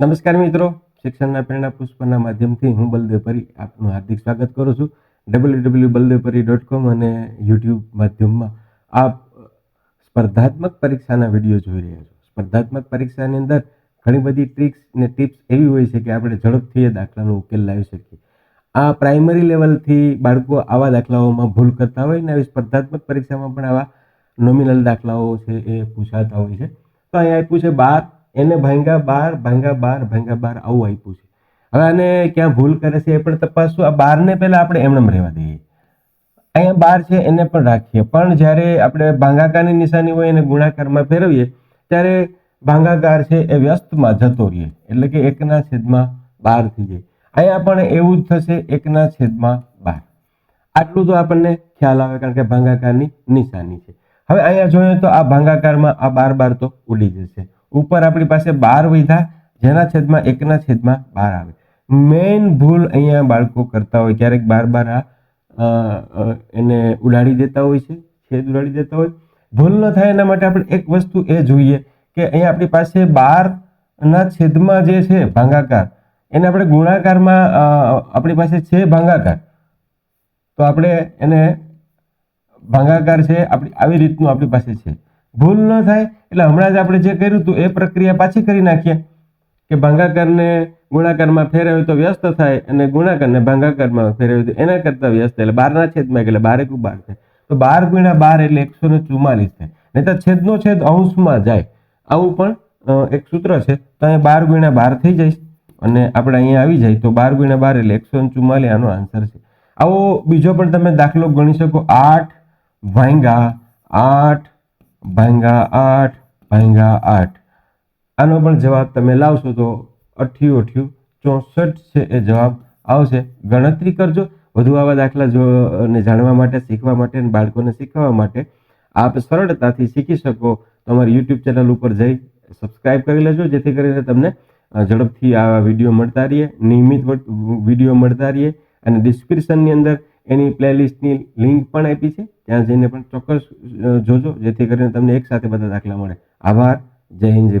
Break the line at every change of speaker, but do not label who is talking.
નમસ્કાર મિત્રો, શિક્ષણના પ્રેરણા પુષ્પના માધ્યમથી હું બલદેવ પરી આપનું હાર્દિક સ્વાગત કરું છું. W W Baldevpari dot com અને યુટ્યુબ માધ્યમમાં આપ સ્પર્ધાત્મક પરીક્ષાના વીડિયો જોઈ રહ્યા છો. સ્પર્ધાત્મક પરીક્ષાની અંદર ઘણી બધી ટ્રિક્સ ને ટિપ્સ એવી હોય છે કે આપણે ઝડપથી એ દાખલાનો ઉકેલ લાવી શકીએ. આ પ્રાઇમરી લેવલથી બાળકો આવા દાખલાઓમાં ભૂલ કરતા હોય ને આવી સ્પર્ધાત્મક પરીક્ષામાં પણ આવા નોમિનલ દાખલાઓ છે એ પૂછાતા હોય છે. તો અહીંયા આપ્યું છે બાર એને ભાંગા બાર ભાંગા બાર ભાંગા બાર આવું આપ્યું છે. હવે આને ક્યાં ભૂલ કરે છે એ પણ તપાસશું. આ બારને પહેલાં આપણે એમનેમ રહેવા દઈએ. અહીંયા બાર છે, એને પણ રાખીએ. પણ જ્યારે આપણે ભાંગાકારની નિશાની હોય, એને ગુણાકારમાં ફેરવીએ, ત્યારે ભાંગાકાર છે એ વ્યસ્તમાં જતો રહીએ એટલે કે એકના છેદમાં બાર થઈ જાય. અહીંયા પણ એવું જ થશે, એકના છેદમાં બાર. આટલું તો આપણને ખ્યાલ આવે, કારણ કે ભાંગાકારની નિશાની છે. હવે અહીંયા જોઈએ તો આ ભાંગાકારમાં આ બાર બાર તો ઉડી જશે. ઉપર આપણી પાસે બાર વધ્યા જેના છેદમાં એકના છેદમાં બાર આવે. મેઇન ભૂલ અહીંયા બાળકો કરતા હોય, ક્યારેક બાર બાર આ એને ઉડાડી દેતા હોય છે, છેદ ઉડાડી દેતા હોય. ભૂલ ન થાય એના માટે આપણે એક વસ્તુ એ જોઈએ કે અહીંયા આપણી પાસે બારના છેદમાં જે છે, ભાંગાકાર, એને આપણે ગુણાકારમાં આપણી પાસે છે ભાંગાકાર. તો આપણે એને ભાંગાકાર છે, આપણી, આવી રીતનું આપણી પાસે છે. ભૂલ ન થાય. એટલે હમણાં જ આપણે જે કર્યું હતું, એ પ્રક્રિયા પાછી કરી નાખીએ. કે ભાંગાકારને ગુણાકારમાં ફેરવ્યું તો વ્યસ્ત થાય અને ગુણાકારને ભાંગાકારમાં ફેરવ્યું એના કરતાં વ્યસ્ત એટલે બારના છેદમાં એટલે બારે એકુ બાર થાય. તો બાર ગુણ્યા બાર એટલે એકસો ને ચુમ્માલીસ થાય. નહીં તો છેદનો છેદ અંશમાં જાય. આવું પણ એક સૂત્ર છે. તો અહીંયા બાર ગુણ્યા બાર થઈ જાય અને આપણે અહીંયા આવી જાય. તો બાર ગુણ્યા બાર એટલે એકસો ને ચુમ્માલીસ આનો આન્સર છે. આવો બીજો પણ તમે દાખલો ગણી શકો. આઠ ભાંગા આઠ ભાંગા આઠ ભાંગા આઠ. આનો પણ જવાબ તમે લાવશો તો અઠ્યું અઠ્યું ચોસઠ છે એ જવાબ આવશે. ગણતરી કરજો. વધુ આવા દાખલા જો ને જાણવા માટે, શીખવા માટે અને બાળકોને શીખવવા માટે આપ સરળતાથી શીખી શકો. તમારી યુટ્યુબ ચેનલ ઉપર જઈ સબસ્ક્રાઇબ કરી લેજો, જેથી કરીને તમને ઝડપથી આવા વીડિયો મળતા રહીએ, નિયમિત વીડિયો મળતા રહીએ. અને ડિસ્ક્રિપ્શનની અંદર એની પ્લેલિસ્ટની લિંક પણ આપી છે. ત્યાં જઈને પણ ચોક્કસ જોજો, જેથી કરીને તમને એક સાથે બધા દાખલા મળે. આભાર. જય હિન્દ, જય